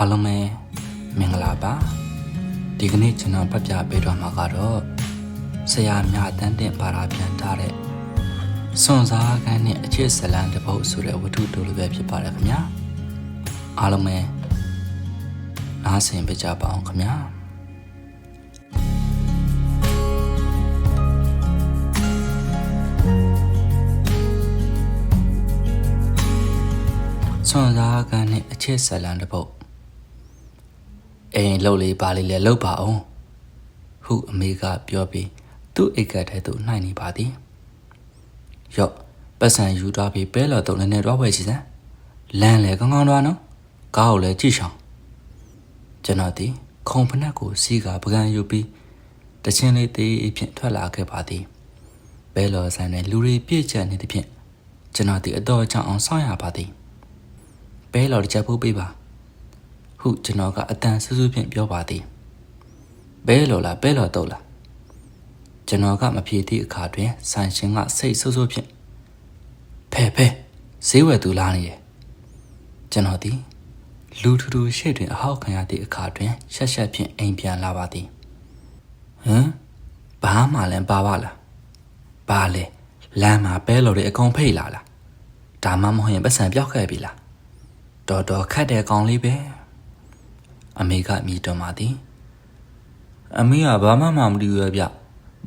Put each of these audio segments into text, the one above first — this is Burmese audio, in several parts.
အားလုံးပဲမင်္ဂလာပါဒီကနေ့ကျွန်တော်ဖတ်ပြပေးတော့မှာကတော့ဆရာမြတန်းတင်ပါတာပြန်ထားတဲ့စွန်စားကန်းနဲ့အခြေဇလန်တစ်ပုဒ်ဆိုတဲ့ဝတ္ထုတူလိုပဲဖြစ်ပါတယ်ခင်ဗျာအားလုံးပဲနားဆင်ပေးကြပါအောင်ခင်ဗျာစွန်စားကန်းနဲ့အခြေဇလန်တစ်ပုဒ် အိမ်လှုပ်လေးပါလေးလဲလှုပ်ပါအောင်ဟုအမေကပြောပြီးသူ့အိတ်ကထဲသို့နှိုက်နေပါသည်ရော့ပတ်စံယူသွားပြီးပဲလော်တုံလည်းနဲ့တော့ဖွဲ့စီစမ်းလမ်းလေကောင်းကောင်းတော့နော်ကားကိုလည်းကြည့်ရှောင်ကျွန်တော်ဒီခုံဖနက်ကိုစီးကပကံယူပြီးတချင်းလေးတေးအဖြစ်ထွက်လာခဲ့ပါသည်ဘဲလော်ဆိုင်နဲ့လူတွေပြည့်ကျက်နေသဖြင့်ကျွန်တော်ဒီအတော်ကြောင့်အောင်ဆောင်ရပါသည်ဘဲလော်တစ်ချက်ဖို့ပေးပါ ဟုကျွန်တော်ကအတန်ဆူးဆူးဖြင့်ပြောပါသည်ဘဲလော်လားဘဲလော်တော့လားကျွန်တော်ကမဖြေသည့်အခါတွင်ဆန်ရှင်ကစိတ်ဆူးဆူးဖြင့်ဖဲဖဲဈေးဝယ်သူလားနေတယ်ကျွန်တော်သည်လူထူထူရှေ့တွင်အဟောက်ခံရသည့်အခါတွင်ရှက်ရှက်ဖြင့်အိမ်ပြန်လာပါသည်ဟမ်ဘာမှလည်းပါပါလားဘာလဲလမ်းမှာပဲလော်တွေအကုန်ဖိတ်လာလားဒါမှမဟုတ်ရင်ပတ်စံပြောက်ခဲ့ပြီလားတော်တော်ခတ်တဲ့ကောင်လေးပဲ အမေကမြည်တော်มาသည်အမေကဘာမှမမသိဘူးရဲ့ဗျ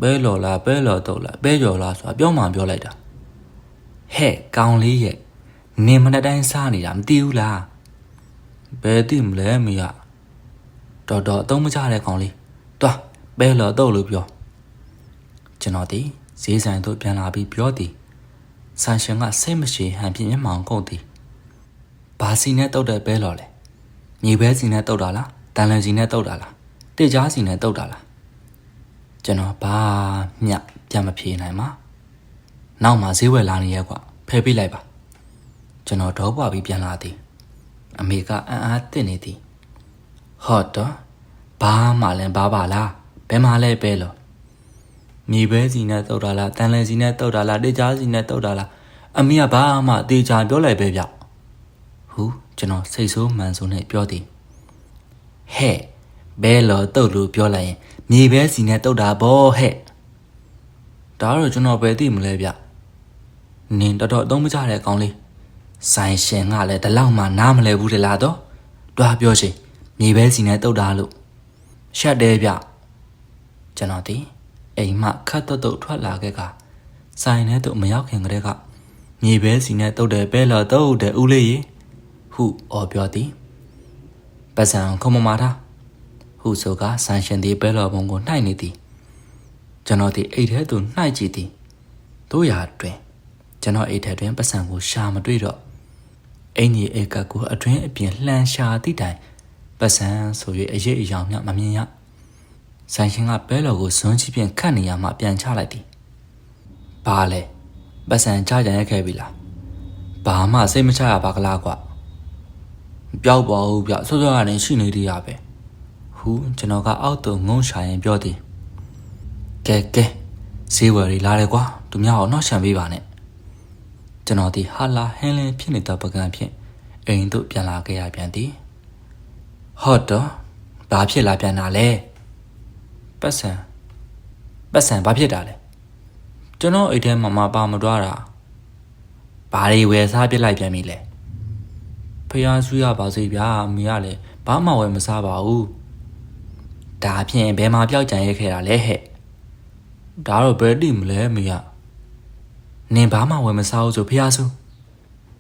ပဲလော်လားပဲလော်တော့လားပဲကြော်လားဆိုတာပြောမှပြောလိုက်တာဟဲ့ကောင်လေးရဲ့နင်မနေ့တိုင်းစားနေတာမသိဘူးလားဘယ်သိမလဲအမေကတော်တော်အသုံးမချတဲ့ကောင်လေးတွားပဲလော်တော့လို့ပြောကျွန်တော်ဒီဈေးဆိုင်သို့ပြန်လာပြီးပြောသည်ဆန်ရှင်ကစိတ်မရှိဟန်ဖြင့်မျက်မှောင်ကုန်သည်ဘာစီနဲ့တုတ်တဲ့ပဲလော်လဲ မြေပဲစီနဲ့တုတ်တာလားတန်လန်စီနဲ့တုတ်တာလားတေချားစီနဲ့တုတ်တာလားကျွန်တော်ဘာမျှပြန်မဖြေနိုင်ပါနောက်မှဈေးဝယ်လာနေရက်ကွဖယ်ပေးလိုက်ပါကျွန်တော်တော့ပွားပြီးပြန်လာသည်အမေကအံ့အားတင့်နေသည်ဟော့တော့ဘာမှလည်းဘာပါလားဘယ်မှလဲပဲလို့မြေပဲစီနဲ့တုတ်တာလားတန်လန်စီနဲ့တုတ်တာလားတေချားစီနဲ့တုတ်တာလားအမေကဘာမှတေချာပြောလိုက်ပဲဗျဟု ကျွန်တော်စိတ်ဆိုးမှန်ဆိုးနဲ့ပြောသည်ဟဲ့ဘဲလော်တုတ်လို့ပြောလိုက်ရင်မြေပဲစီနဲ့တုတ်တာဗောဟဲ့ဒါတော့ကျွန်တော်ပဲသိမလဲဗျနင်တော်တော်အသုံးမချတဲ့ကောင်လေးဆိုင်ရှင်ကလည်းဒီလောက်မှနားမလဲဘူးတလားတော့တွားပြောချင်းမြေပဲစီနဲ့တုတ်တာလို့ရှက်တယ်ဗျကျွန်တော်ဒီအိမ်မှခတ်တုတ်တုတ်ထွက်လာခဲ့ကဆိုင်ထဲသို့မရောက်ခင်ကတည်းကမြေပဲစီနဲ့တုတ်တယ်ပဲလော်တုတ်တယ်ဦးလေးရေ ဟုအော်ပြောသည်ပတ်စံခုံမမာထားဟုဆိုကဆန်ရှင်သည်ဘဲလော်ဘုံကိုနှိုက်နေသည်ကျွန်တော်သည်အိတ်ထဲသို့နှိုက်ကြည့်သည်တို့ရာတွင်ကျွန်တော်အိတ်ထဲတွင်ပတ်စံကိုရှာမတွေ့တော့အင်ကြီးအိတ်ကပ်ကိုအတွင်းအပြင်လှန်ရှာသည့်တိုင်ပတ်စံဆို၍အရေးအယောင်မျှမမြင်ရဆန်ရှင်ကဘဲလော်ကိုဇွန်းချီဖြင့်ခတ်နေရမှပြန်ချလိုက်သည်ဘာလဲပတ်စံချကြရခဲ့ပြီလားဘာမှစိတ်မချရပါကလားကွာ ပျောက်ပါဘူးဗျဆော့ဆော့ကနေရှိနေသေးရပဲဟူကျွန်တော်ကအောက်တုံငုံရှာရင်ပြောသည်ကဲကဲဈေးဝယ်ရီလာတယ်ကွာသူများအောင်နှောက်ရှံပေးပါနဲ့ကျွန်တော်ဒီဟာလာဟင်းလင်းဖြစ်နေတဲ့ပကံဖြင့်အိမ်တို့ပြန်လာခဲ့ရပြန်သည်ဟုတ်တော့ဘာဖြစ်လာပြန်တာလဲပတ်စံပတ်စံဘာဖြစ်တာလဲကျွန်တော်အိတ်ထဲမှာမပါမတွားတာဘာတွေဝယ်စားပြစ်လိုက်ပြန်ပြီလဲ ဖះဆူရပါစေဗျာအမေကလည်းဘာမှဝယ်မစားပါဘူးဒါဖြင့်ဘယ်မှာပျောက်ကြံရဲခဲ့တာလဲဟဲ့ဒါတော့ဘယ်တိမလဲအမေကနင်ဘာမှဝယ်မစားဘူးဆိုဖះဆူ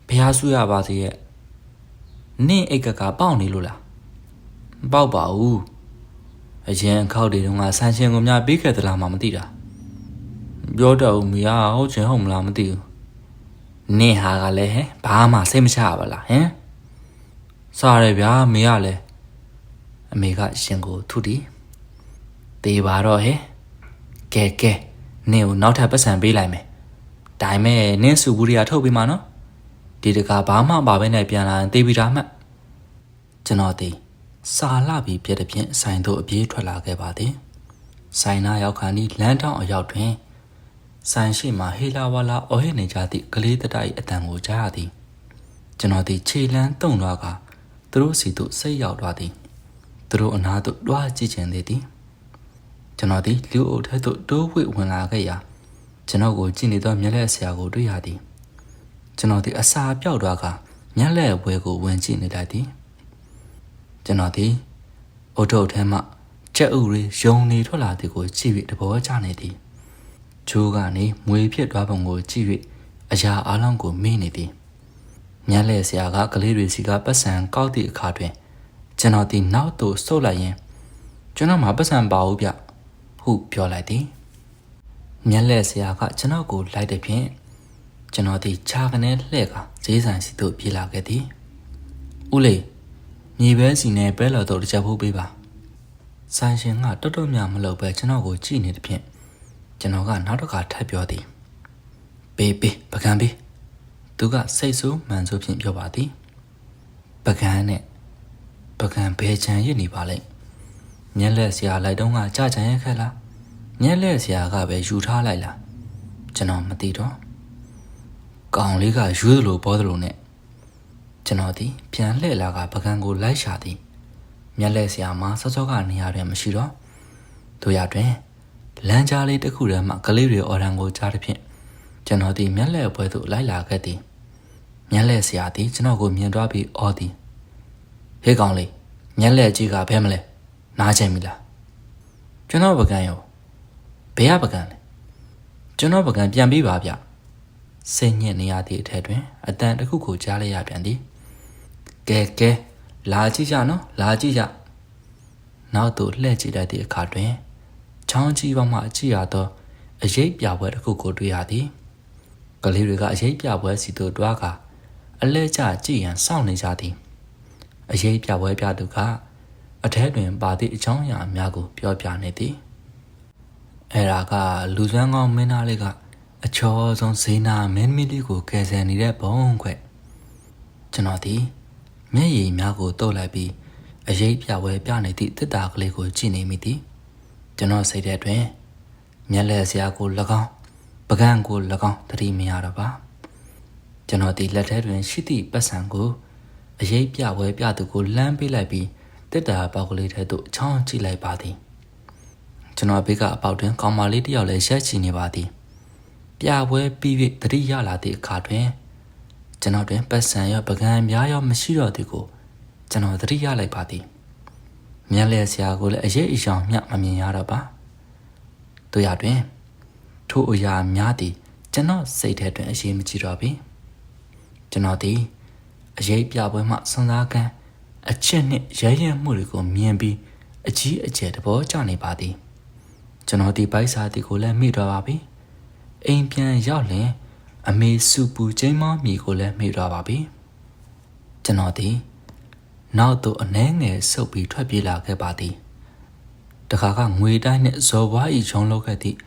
ဖះဆူရပါစေရဲ့နင့်အိတ်ကကပေါက်နေလို့လားမပေါက်ပါဘူးအရင်အခောက်တွေတုန်းကဆန်ရှင်ကိုများပေးခဲ့သလားမှမသိတာပြောတော့ဦးမေကဟုတ်ချင်ဟုတ်မလားမသိဘူးနင့်ဟာကလည်းဟဲ့ဘာမှစိတ်မချရပါလားဟမ် စားရဗျာမေကလည်းအမေကရှင်ကိုထုတီတေးပါတော့ဟဲ့ကဲကဲနင့်ကိုနောက်ထပ်ပတ်စံပေးလိုက်မယ်ဒါပေမဲ့နင့်စုဘူးတွေကထုတ်ပေးမှာနော်ဒီတကဘာမှမပါဘဲနဲ့ပြန်လာရင်တေးပြီးတာမှတ်ကျွန်တော်တေးစာလာပြီးပြတဲ့ဖြင့်ဆိုင်သို့အပြေးထွက်လာခဲ့ပါသည်ဆိုင်နာရောက်ခါနီးလမ်းတောင်အရောက်တွင်ဆိုင်ရှိမှဟေလာဝါလာအော်ဟစ်နေကြသည့်ကလေးတတိုက်အတန်ကိုကြားရသည်ကျွန်တော်ဒီခြေလန်းတုံသွားက သူတို့စီသို့စိတ်ရောက်သွားသည်သူတို့အနာသို့တွားကြည့်ချင်သေးသည်ကျွန်တော်သည်လူအုပ်ထဲသို့တိုးဝှေ့ဝင်လာခဲ့ရာကျွန်တော်ကိုကြည့်နေသောမျက်လက်ဆရာကိုတွေ့ရသည်ကျွန်တော်သည်အစာပြောက်သွားကမျက်လက်ဘွဲကိုဝင်ကြည့်နေလိုက်သည်ကျွန်တော်သည်အုတ်ထုတ်ထဲမှကြက်ဥရီယုံနေထွက်လာသည်ကိုကြည့်ပြီးတဘောချနေသည်ဂျိုးကနေမွေဖြစ်သွားပုံကိုကြည့်၍အရာအလုံးကိုမေ့နေသည် မျက်လက်ဆရာကကလေးတွေစီကပတ်စံကောက်သည့်အခါတွင်ကျွန်တော်ဒီနောက်သို့ဆုတ်လိုက်ရင်ကျွန်တော်မှာပတ်စံပါဘူးဗျဟုပြောလိုက်သည်မျက်လက်ဆရာကကျွန်တော်ကိုလိုက်တဲ့ဖြင့်ကျွန်တော်ဒီခြာကနေလှဲ့ကဈေးဆိုင်စီသို့ပြေးလာခဲ့သည်ဦးလေးညီပဲစီနဲ့ပဲလော်တော့တစ်ချက်ဖို့ပေးပါဆိုင်ရှင်ကတော်တော်များမလုပ်ပဲကျွန်တော်ကိုကြည့်နေတဲ့ဖြင့်ကျွန်တော်ကနောက်တစ်ခါထပ်ပြောသည်ပေးပေးပကံပေး သူကစိတ်ဆိုးမှန်ဆိုးဖြင့်ပြောပါသည်ပကံနဲ့ပကံဘယ်ချံရစ်နေပါလဲမျက်လက်ဆရာလိုက်တော့ကကြာချံရက်ခက်လားမျက်လက်ဆရာကပဲယူထားလိုက်လားကျွန်တော်မသိတော့ကောင်လေးကယူသလိုပေါ်သလိုနဲ့ကျွန်တော်ဒီပြန်လှည့်လာကပကံကိုလိုက်ရှာသည်မျက်လက်ဆရာမှာစောစောကနေရာတွင်မရှိတော့တို့ရတွင်လမ်းကြားလေးတစ်ခုထဲမှာကလေးတွေအော်ရန်ကိုကြားတဲ့ဖြင့်ကျွန်တော်ဒီမျက်လက်ပွဲသို့လိုက်လာခဲ့သည် မျက်လက်ဆရာသည်ကျွန်တော်ကိုမြင်သွားပြီးအော်သည်ဟေးကောင်လေးမျက်လက်ကြီးကဘဲမလဲနားချင်ပြီလားကျွန်တော်ပကံရောဘယ်ကပကံလဲကျွန်တော်ပကံပြန်ပြီးပါဗျစိတ်ညစ်နေရသည့်အထက်တွင်အတန်တစ်ခုကိုကြားလိုက်ရပြန်သည်ကဲကဲလာကြည့်ကြနော်လာကြည့်ကြနောက်သို့လှည့်ကြည့်လိုက်သည့်အခါတွင်ချောင်းကြီးပေါ်မှကြည့်ရသောအရေးပြပွဲတစ်ခုကိုတွေ့ရသည်ကလေးတွေကအရေးပြပွဲစီသို့တွားကာ အလဲကျကြည့်ရန်စောင့်နေကြသည်အရေးပြပွဲပြသူကအထဲတွင်ပါသည့်အကြောင်းအရာအများကိုပြောပြနေသည်အဲဒါကလူစွမ်းကောင်းမင်းသားလေးကအချောဆုံးဇေနာမင်းမီလေးကိုကယ်ဆယ်နေတဲ့ဘုံခွဲ့ကျွန်တော်ဒီမျက်ရည်များကိုတုပ်လိုက်ပြီးအရေးပြပွဲပြနေသည့်တစ်တာကလေးကိုကြည့်နေမိသည်ကျွန်တော်စိတ်ထဲတွင် မျက်လက်စရာကို၎င်းပကံကို၎င်းတတိမရတော့ပါ ကျွန်တော်ဒီလက်ထဲတွင်ရှိသည့်ပတ်စံကိုအရေးပြပွဲပြသူကိုလှမ်းပေးလိုက်ပြီးတစ်တာပေါက်ကလေးထဲသို့ချောင်းကြည့်လိုက်ပါသည်ကျွန်တော်ဘေးကအပေါက်တွင်ကောင်မလေးတစ်ယောက်လည်းရက်ချီနေပါသည်ပြပွဲပြီးပြီးတတိရလာသည့်အခါတွင်ကျွန်တော်တွင်ပတ်စံရောပကံများရောမရှိတော့သည်ကိုကျွန်တော်တတိရလိုက်ပါသည်မျက်လက်ဆရာကိုလည်းအရေးအယောင်မျှမမြင်ရတော့ပါတို့ရတွင်ထိုအရာများသည်ကျွန်တော်စိတ်ထဲတွင်အရေးမကြီးတော့ပြီ ကျွန်တော်သည်အရေးပြပွဲမှစွန်စားကန်းအချက်နှင့်ရဲရဲမှုတွေကိုမြင်ပြီးအကြီးအကျယ်သဘောကျနေပါသည်ကျွန်တော်ဒီပိုက်စာတီကိုလည်းမိတော့ပါပြီအိမ်ပြန်ရောက်လင်အမေစုပူချင်းမမီကိုလည်းမိတော့ပါပြီကျွန်တော်ဒီနောက်သို့အနှဲငယ်ဆုပ်ပြီးထွက်ပြေးလာခဲ့ပါသည်တခါကငွေတိုင်းနဲ့ဇော်ဘွားဤချုံလောက်ခဲ့သည့်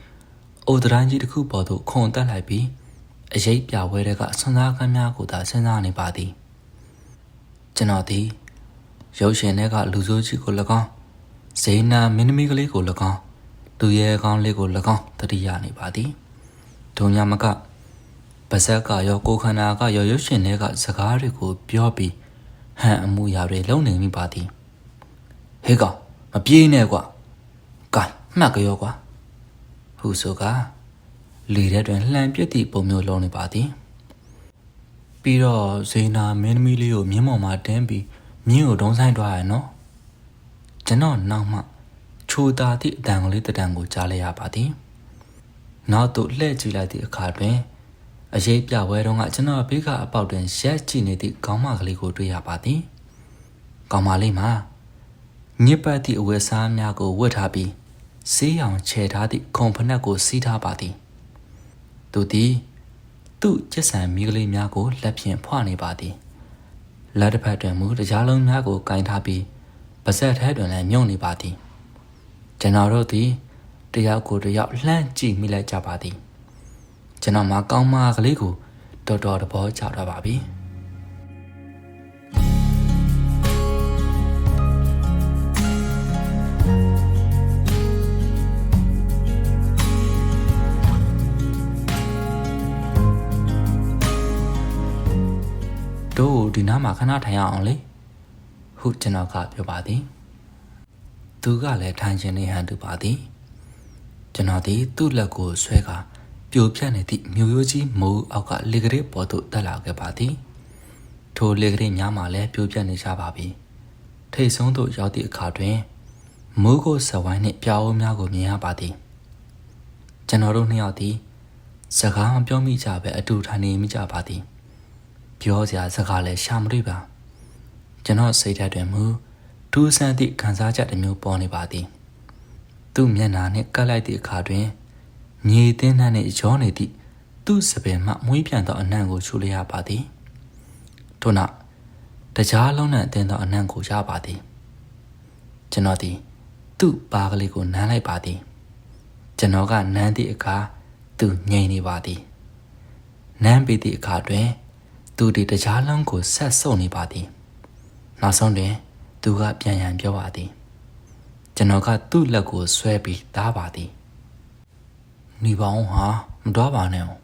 အိုဒရန်ကြီးတစ်ခုပေါ်သို့ခုန်တက်လိုက်ပြီး အရေးပြဝဲတဲ့ကဆွမ်းသားခန်းများကိုသာစဉ်းစားနေပါသည်ကျွန်တော်သည်ရုပ်ရှင်တွေကလူဆိုးကြီးကို၎င်းဇေနာမင်းသမီးကလေးကို၎င်းသူရဲကောင်းလေးကို၎င်းတတိယနေပါသည်ဒုံညာမကပါဇက်ကရောကိုခန္ဓာကရောရုပ်ရှင်တွေကစကားတွေကိုပြောပြီးဟန်အမှုရာတွေလုံနေမိပါသည်ဟေးကောင်မပြေးနဲ့ကွာကဲမှတ်ကြရောကွာဟုဆိုက လေထဲတွင်လှန်ပြစ်သည့်ပုံမျိုးလုံးနေပါသည်ပြီးတော့ဇေနာမင်းသမီးလေးကိုမြင်းပေါ်မှာတင်းပြီးမြင်းကိုဒုံးဆိုင်သွားရနော်ကျွန်တော်နောက်မှချိုတာသည့်အတန်ကလေးတတန်ကိုကြားလိုက်ရပါသည်နောက်သို့လှည့်ကြည့်လိုက်သည့်အခါတွင်အရေးပြပွဲတုန်းကကျွန်တော်ဘေးကအပေါက်တွင်ရက်ကြည့်နေသည့်ခေါင်းမကလေးကိုတွေ့ရပါသည်ခေါင်းမလေးမှာညစ်ပတ်သည့်အဝတ်စားများကိုဝတ်ထားပြီးဆေးရောင်ချဲထားသည့်ခုံဖနက်ကိုစီးထားပါသည် သူသည် သူ့ကျက်ဆံမိကလေးများကိုလက်ဖြင့်ဖွနေပါသည်လက်တစ်ဖက်တွင်မူတရားလုံးများကိုကင်ထားပြီးပါဇက်ထဲတွင်လည်းမြုံနေပါသည်ကျွန်တော်တို့သည်တယောက်ကိုတယောက်လှမ်းကြည့်မိလိုက်ကြပါသည်ကျွန်တော်မှကောင်းမကလေးကိုတော်တော်သဘောကျတော့ပါပြီ ဒီနားမှာခဏထိုင်ရအောင်လေဟုကျွန်တော်ကပြောပါသည် သူကလည်းထိုင်ခြင်းနေဟန်တူပါသည်ကျွန်တော်သည်သူ့လက်ကိုဆွဲကာပြိုပြတ်နေသည့်မြို့ရိုးကြီးမိုးအောက်ကလေကလေးပေါ်သို့တက်လာခဲ့ပါသည်ထိုလေကလေးများမှလည်းပြိုပြတ်နေကြပါပြီထိတ်ဆုံးသို့ရောက်သည့်အခါတွင်မိုးကိုစဝိုင်းနှင့်ပြာအိုးများကိုမြင်ရပါသည်ကျွန်တော်တို့နှစ်ယောက်သည်စကားမပြောမိကြပဲအတူထိုင်နေမိကြပါသည် ပြောစရာစကားလည်းရှာမတွေ့ပါကျွန်တော်စိတ်ဓာတ်တွင်မူထူးဆန်းသည့်ခံစားချက်တစ်မျိုးပေါ်နေပါသည်သူ့မျက်နှာနှင့်ကပ်လိုက်သည့်အခါတွင်မြေတင်းနှံ့နှင့်ရောနေသည့်သူ့စပယ်မှမွေးပြန်သောအနံ့ကိုချူလျရပါသည်ထို့နောက်တကြားလုံးနဲ့အတင်းသောအနံ့ကိုရပါသည်ကျွန်တော်သည်သူ့ပါကလေးကိုနမ်းလိုက်ပါသည်ကျွန်တော်ကနမ်းသည့်အခါသူငြိမ်နေပါသည်နမ်းပြီးသည့်အခါတွင် သူဒီတကြားလုံးကိုဆက်ဆုပ်နေပါသည်နောက်ဆုံးတွင် သူကပြန်ရန်ပြောပါသည်ကျွန်တော်ကသူ့လက်ကိုဆွဲပြီးသားပါသည်နေပါအောင်ဟာမတွားပါနဲ့ဟွန်း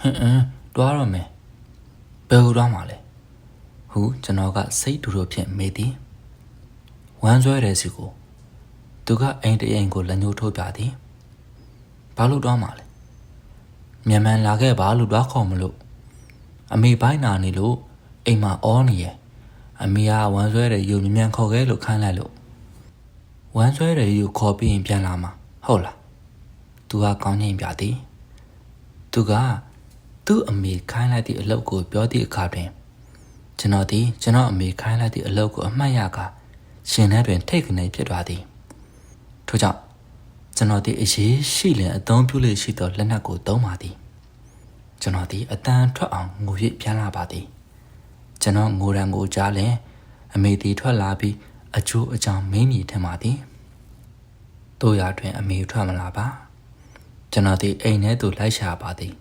ဟင်းတွားတော့မယ်ဘယ်ဟိုတွားမှာလဲဟုကျွန်တော်ကစိတ်တူတူဖြင့်မေးသည်ဝမ်းဆွဲတဲ့စီကိုသူကအိမ်တအိမ်ကိုလက်ညှိုးထိုးပြသည်ဘာလို့တွားမှာလဲမြန်မာလာခဲ့ပါလို့တွားခေါ်မလို့ အမေပိုင်းနာနေလို့အိမ်မှာအောနေရဲ့အမေကဝမ်းဆွဲတယ်ယူမြ мян ခေါ်ခဲ့လို့ခိုင်းလိုက်လို့ဝမ်းဆွဲတယ်ယူခေါ်ပြီးရင်ပြန်လာမှာဟုတ်လားသူကကောင်းငိမ့်ပြသည်သူကသူ့အမေခိုင်းလိုက်သည့်အလုပ်ကိုပြောသည့်အခါတွင်ကျွန်တော်သည်ကျွန်တော်အမေခိုင်းလိုက်သည့်အလုပ်ကိုအမှတ်ရကာရှင်ထဲတွင်ထိတ်ကနေဖြစ်သွားသည်ထို့ကြောင့်ကျွန်တော်ဒီအရေးရှိလင်အသုံးပြုလေရှိသောလက်နက်ကိုသုံးပါသည် ကျွန်တော်ဒီအတန်ထွက်အောင်ငိုရစ်ပြန်လာပါသည်ကျွန်တော်ငိုရန်ကိုကြားလင်အမေဒီထွက်လာပြီးအချိုးအကြောင်းမင်းမြည်ထင်ပါသည်တို့ရတွင် အမေထွက်မလာပါကျွန်တော်ဒီအိမ်ထဲသို့လိုက်ရှာပါသည်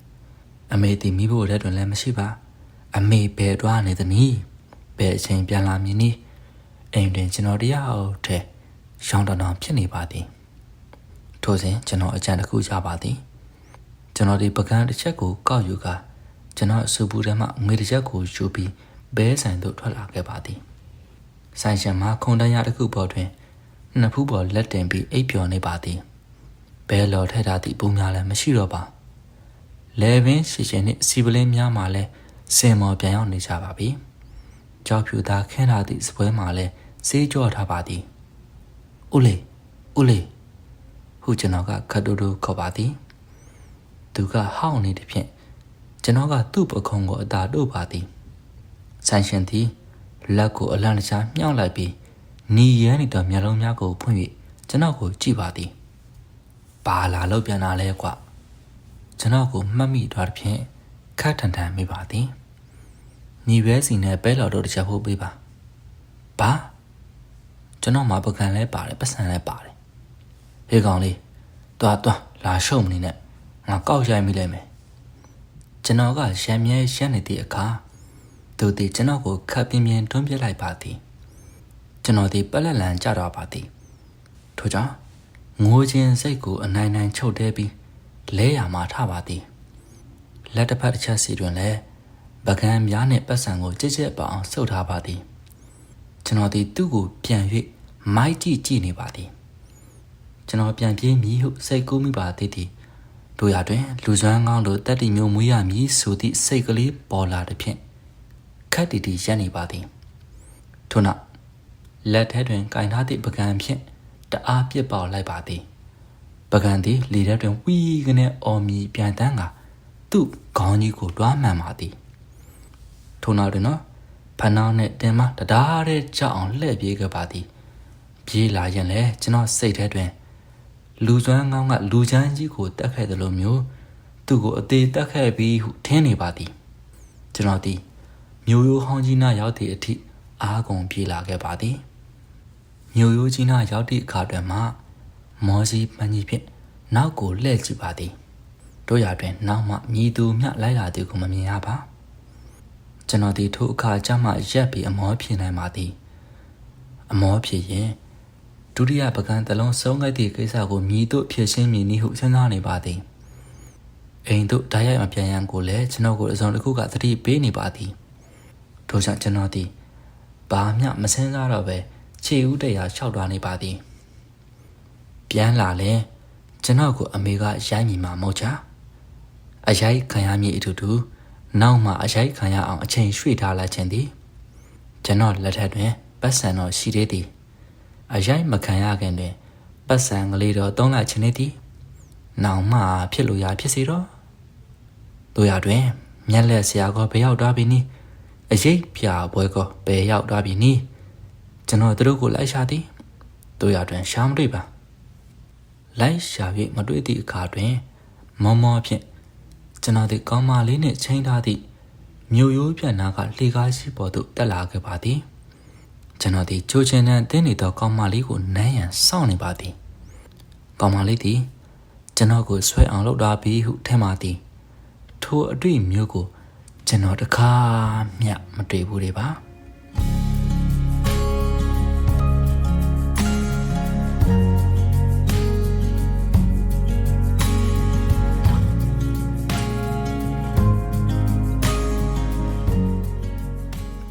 အမေဒီမိဖို့လက်တွင်လည်းမရှိပါ အမေဘယ်တွားနေသနည်းဘယ်အချိန်ပြန်လာမည်နည်းအိမ်တွင်ကျွန်တော်တရားထဲရှောင်းတောင်တောင်ဖြစ်နေပါသည်ထို့စဉ်ကျွန်တော်အကြံတစ်ခုရပါသည် ကျွန်တော်ဒီပကံတစ်ချက်ကိုကောက်ယူကာကျွန်တော်အစူပူထဲမှငွေတစ်ချက်ကိုယူပြီးဘဲဆိုင်သို့ထွက်လာခဲ့ပါသည်ဆိုင်ရှင်မှာခုံတန်းရတစ်ခုပေါ်တွင်နှစ်ဖူးပေါ်လက်တင်ပြီးအိပ်ပျော်နေပါသည်ဘဲလော်ထဲထားသည့်ပုံများလည်းမရှိတော့ပါလဲပင်ရှည်ရှင်နှင့်စီပလင်းများမှလည်းစင်မော်ပြန်ရောက်နေကြပါပြီကြောက်ဖြူသားခင်းထားသည့်စပွဲမှာလည်းစေးကြော့ထားပါသည်ဦးလေးဦးလေးဟုကျွန်တော်ကခတ်တူတူခေါ်ပါသည် သူကဟောင်းနေသည်ဖြင့်ကျွန်တော်ကသူ့ပခုံးကိုအသာတို့ပါသည်ဆိုင်ရှင်သည်လက်ကိုအလန့်တကြားမြှောက်လိုက်ပြီးနီရဲနေသောမျက်လုံးများကိုဖွင့်၍ကျွန်တော်ကိုကြည့်ပါသည်ဘာလာလို့ပြန်လာလဲကွကျွန်တော်ကိုမှတ်မိသွားသည်ဖြင့်ခတ်ထန်ထန်မိပါသည်ညီပဲစီနဲ့ပဲတော်တို့တစ်ချက်ဖို့ပေးပါဘာကျွန်တော်မှာပကံလဲပါတယ်ပတ်စံလဲပါတယ်ဟေးကောင်လေးတွားတွားလာရှုံမနေနဲ့ ငါကောက်ရိုက်မိလိုက်မယ်ကျွန်တော်ကရံမြဲရှက်နေသည့်အခါသူသည်ကျွန်တော်ကိုခပ်ပြင်းပြင်းတွန်းပြလိုက်ပါသည်ကျွန်တော်သည်ပလက်လန်ကြတော့ပါသည်ထို့ကြောင့်ငိုခြင်းစိတ်ကိုအနိုင်နိုင်ချုပ်တဲပြီးလဲရမှာထပါသည်လက်တစ်ဖက်တစ်ချက်စီတွင်လည်းပကံများနှင့်ပတ်စံကိုကြက်ကြက်ပအောင်ဆုပ်ထားပါသည်ကျွန်တော်ဒီသူ့ကိုပြန်၍မိုက်ကြည့်ကြည့်နေပါသည်ကျွန်တော်ပြန်ပြေးမည်ဟုစိတ်ကူးမိပါသေးသည် တို့ရတွင် လူစွမ်းကောင်းလိုတက်တီမျိုးမွေးရမည်ဆိုသည့်စိတ်ကလေးပေါ်လာသည်ဖြင့်ခက်တီတီရက်နေပါသည်ထို့နောက်လက်ထဲတွင်ကင်ထားသည့်ပကံဖြင့်တအားပြစ်ပေါက်လိုက်ပါသည်ပကံသည်လေထဲတွင်ဝီးကနေအော်မီပြန်တန်းကသူ့ခေါင်းကြီးကိုတွားမှန်ပါသည်ထို့နောက်တွင်တော့ဖနှောင်းနဲ့တင်မတဒါးတဲ့ကြောက်အောင်လှည့်ပြေးခဲ့ပါသည် ပြေးလာရင်လည်းကျွန်တော်စိတ်ထဲတွင် လူစွမ်းကောင်းကလူချမ်းကြီးကိုတက်ခဲ့တယ်လို့မျိုးသူ့ကိုအသေးတက်ခဲ့ပြီးဟုထင်နေပါသည်ကျွန်တော်သည်မျိုးရိုးဟောင်းကြီးနာရောက်သည့်အထိအားကုန်ပြေးလာခဲ့ပါသည်မျိုးရိုးကြီးနာရောက်သည့်အခါတွင်မှမောစီပန်းကြီးဖြင့်နောက်ကိုလှည့်ကြည့်ပါသည်တို့ရတွင်နောက်မှမြည်သူမျှလိုက်လာသည်ကိုမမြင်ရပါကျွန်တော်ဒီထိုအခါကျမှရက်ပြီးအမောဖြေနိုင်ပါသည် အမောဖြေရင် ဒုတိယပကံတလုံးဆုံးခဲ့သည့်ကိစ္စကိုမြည်တို့ဖြည့်ရှင်းမည်နည်းဟုစဉ်းစားနေပါသည်အိမ်တို့ဓာတ်ရိုက်မပြန်ရန်ကိုလည်းကျွန်တော်ကိုအစုံတစ်ခုကသတိပေးနေပါသည်ထို့ကြောင့်ကျွန်တော်သည်ဘာမျှမစင်းစားတော့ပဲခြေဦးတရားလျှောက်သွားနေပါသည်ပြန်လာလဲကျွန်တော်ကိုအမေကရိုက်မိမှာမဟုတ်ချာအရိုက်ခံရမည်အတူတူနောက်မှအရိုက်ခံရအောင်အချိန်ရွှေ့ထားလိုက်ခြင်းသည်ကျွန်တော်လက်ထက်တွင်ပတ်စံတော်ရှိသေးသည် အရိုက်မခံရခင်တွင်ပတ်စံကလေးတော်သုံးလိုက်ခြင်းသည်နောင်မှဖြစ်လို့ရဖြစ်စီတော့တို့ရတွင် မျက်လက်ဆရာကဘယ်ရောက်သွားပြီနည်းအရေးပြပွဲကဘယ်ရောက်သွားပြီနည်းကျွန်တော်တို့ကိုလိုက်ရှာသည်တို့ရတွင်ရှာမတွေ့ပါလိုက်ရှာ၍မတွေ့သည့်အခါတွင် မောမောဖြင့်ကျွန်တော်ဒီကောင်းမလေးနှင့်ချိန်ထားသည့်မြို့ရိုးပြန်နာကလှေကားရှိပေါ်သို့တက်လာခဲ့ပါသည် ကျွန်တော်ဒီချိုးချင်တဲ့တင်းနေသောကောင်းမလေးကိုနမ်းရန်စောင့်နေပါသည်ကောင်းမလေးသည်ကျွန်တော်ကိုဆွဲအောင်လုပ်ထားပြီးဟုထင်ပါသည်ထိုအတွေ့မျိုးကိုကျွန်တော်တခါမျှမတွေ့ဘူးလေပါ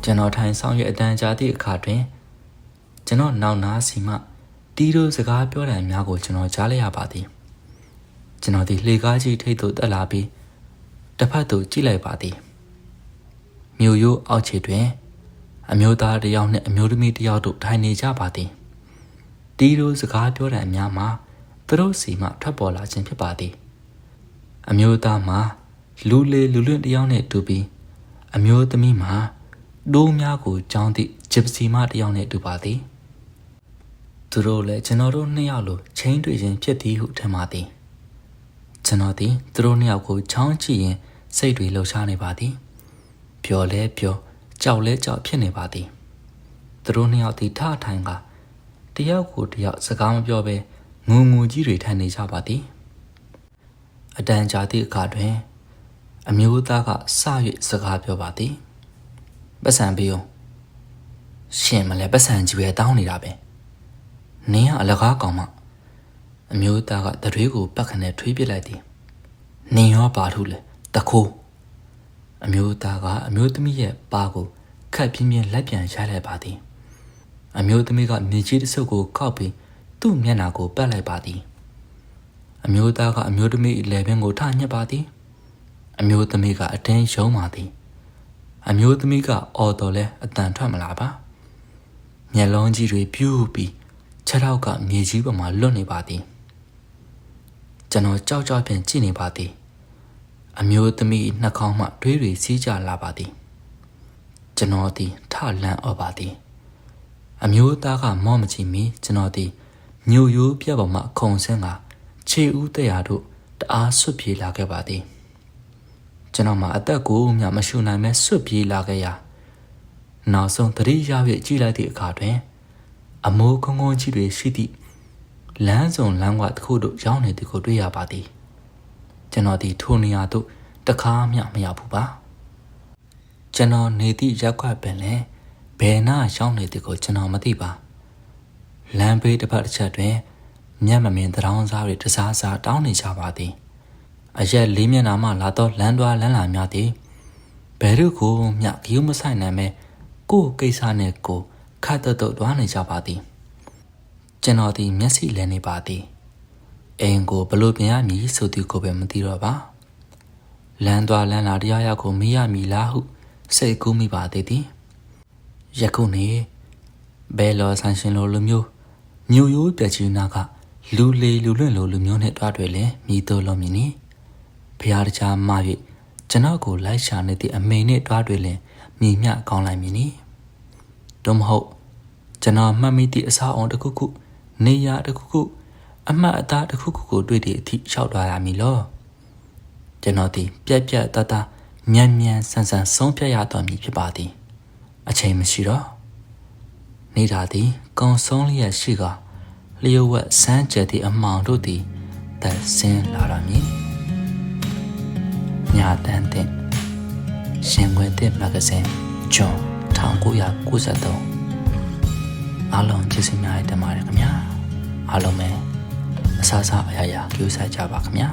ကျွန်တော်ထိုင်ဆောင်ရွက်အတန်းကြာသည့်အခါတွင်ကျွန်တော်နောက်နားစီမှတီးတို့စကားပြောတယ်များကိုကျွန်တော်ကြားလိုက်ရပါသည်ကျွန်တော်ဒီလှေကားကြီးထိတ်သို့တက်လာပြီးတစ်ဖက်သို့ကြည့်လိုက်ပါသည်မြို့ရိုးအောက်ခြေတွင် အမျိုးသားတစ်ယောက်နှင့်အမျိုးသမီးတစ်ယောက်တို့ထိုင်နေကြပါသည်တီးတို့စကားပြောတဲ့အများမှာသူတို့စီမှထွက်ပေါ်လာခြင်းဖြစ်ပါသည်အမျိုးသားမှာလူလေလူလွင့်တစ်ယောက်နှင့်တူပြီးအမျိုးသမီးမှာ ဒိုးများကိုကြောင်းသည့်ဂျပစီမတစ်ယောက်နှင့်တူပါသည်သူတို့လည်းကျွန်တော်တို့နှစ်ယောက်လိုချင်းတွေ့ခြင်းဖြစ်သည်ဟုထင်ပါသည်ကျွန်တော်သည်သူတို့နှစ်ယောက်ကိုချောင်းကြည့်ရင်စိတ်တွေလှုပ်ရှားနေပါသည်ပျော်လဲပျော်ကြောက်လဲကြောက်ဖြစ်နေပါသည်သူတို့နှစ်ယောက်သည်ထထိုင်ကတယောက်ကိုတယောက်စကားမပြောဘဲငုံငုံကြီးတွေထိုင်နေကြပါသည်အတန်ကြာသည့်အခါတွင် အမျိုးသားကစ၍စကားပြောပါသည် ပတ်စံပေးအောင်ရှင်မလဲပတ်စံကြီးပဲတောင်းနေတာပဲနင်းကအလကားကောင်မအမျိုးသားကတရွေးကိုပတ်ခနဲ့ထွေးပစ်လိုက်သည်နင်ရောပါထုလဲတခိုးအမျိုးသားကအမျိုးသမီးရဲ့ပါကိုခတ်ပြင်းပြင်းလက်ပြန်ရိုက်လိုက်ပါသည်အမျိုးသမီးကမြေကြီးတစ်စုပ်ကိုကောက်ပြီးသူ့မျက်နှာကိုပတ်လိုက်ပါသည်အမျိုးသားကအမျိုးသမီးလေပင်ကိုထညှက်ပါသည် အမျိုးသမီးကအတင်းယုံပါသည် အမျိုးသမီးကအော်တော်လဲအတန်ထွက်မလာပါမျက်လုံးကြီးတွေပြူးပြီးခြေထောက်ကမြေကြီးပေါ်မှာလွတ်နေပါသည်ကျွန်တော်ကြောက်ကြောက်ဖြင့်ကြည့်နေပါသည်အမျိုးသမီးနှာခေါင်းမှတွေးတွေစီးကြလာပါသည်ကျွန်တော်သည်ထလန့်អော်ပါသည်အမျိုးသားကမော့မကြည့်မီကျွန်တော်သည်ညိုရိုးပြက်ပေါ်မှခုံဆင်းကခြေဦးတဲ့ရာတို့တအားဆွတ်ပြေးလာခဲ့ပါသည် ကျွန်တော်မှအသက်ကိုမျှမရှုနိုင်မဲဆွတ်ပြေးလာခဲ့ရာနောက်ဆုံးသတိရ၍ကြည့်လိုက်သည့်အခါတွင် အမိုးကုန်းကုန်းကြီးတွေရှိသည့်လမ်းစုံလမ်းကွာတစ်ခုတို့ရောက်နေသည်ကိုတွေ့ရပါသည်ကျွန်တော်ဒီထိုနေရာသို့တခါမှမရောက်ဘူးပါကျွန်တော်နေသည့်ရက်ကွက်ပင်လည်းဘယ်နာရောက်နေသည်ကိုကျွန်တော်မသိပါလမ်းဘေးတစ်ဖက်တစ်ချက်တွင် မျက်မမြင်တရောင်းစားတွေတစားစားတောင်းနေကြပါသည် အရက်လေးမျက်နှာမှလာတော့လမ်းသွားလမ်းလာများသည်ဘယ်သူကိုမျှဂီယုမဆိုင်နိုင်မဲကိုယ်ကိစ္စနဲ့ကိုခတ်တော့တော့သွားနေကြပါသည်ကျွန်တော်ဒီမျက်စိလဲနေပါသည်အိမ်ကိုဘလို့ပြင်ရမည်ဆိုသူကိုပဲမသိတော့ပါလမ်းသွားလမ်းလာတရားရောက်ကိုမေးရမည်လားဟုစိတ်ကူးမိပါသေးသည်ယခုနေဘဲလော်ဆန်ရှင်လိုလူမျိုးမြို့ရိုးပြချီနာကလူလေလူလွင့်လိုလူမျိုးနဲ့တွားတွေ့လင်မိတို့လုံးမြင်နီ ဖျားတချာမ၍ကျွန်တော်ကိုလိုက်ရှာနေသည့်အမိန်နဲ့တွားတွေ့လင်မြည်မြကောင်းလိုက်မည်နီတို့မဟုတ်ကျွန်တော်မှတ်မိသည့်အစာအောင်တစ်ခုခုနေရာတစ်ခုခုအမှတ်အသားတစ်ခုခုကိုတွေ့သည့်အထိရှောက်သွားရမည်လောကျွန်တော်ဒီပြက်ပြက်တတမြန်မြန်ဆန်ဆန်ဆုံးဖြတ်ရတော်မည်ဖြစ်ပါသည်အချိန်မရှိတော့နေတာသည်ကုံဆုံးလျက်ရှိကလျှို့ဝှက်စမ်းကြဲသည့်အမောင်တို့သည်သက်ဆင်းလာရမ ည်ညာတန်းတဲ့ရှင်ခွင်တဲ့မဂ္ဂဇင်းဂျွန်1993အားလုံးကျေးဇူးများတင်ပါတယ်ခင်ဗျာအားလုံးပဲအဆအဆအရာရာကြိုးစားကြပါခင်ဗျာ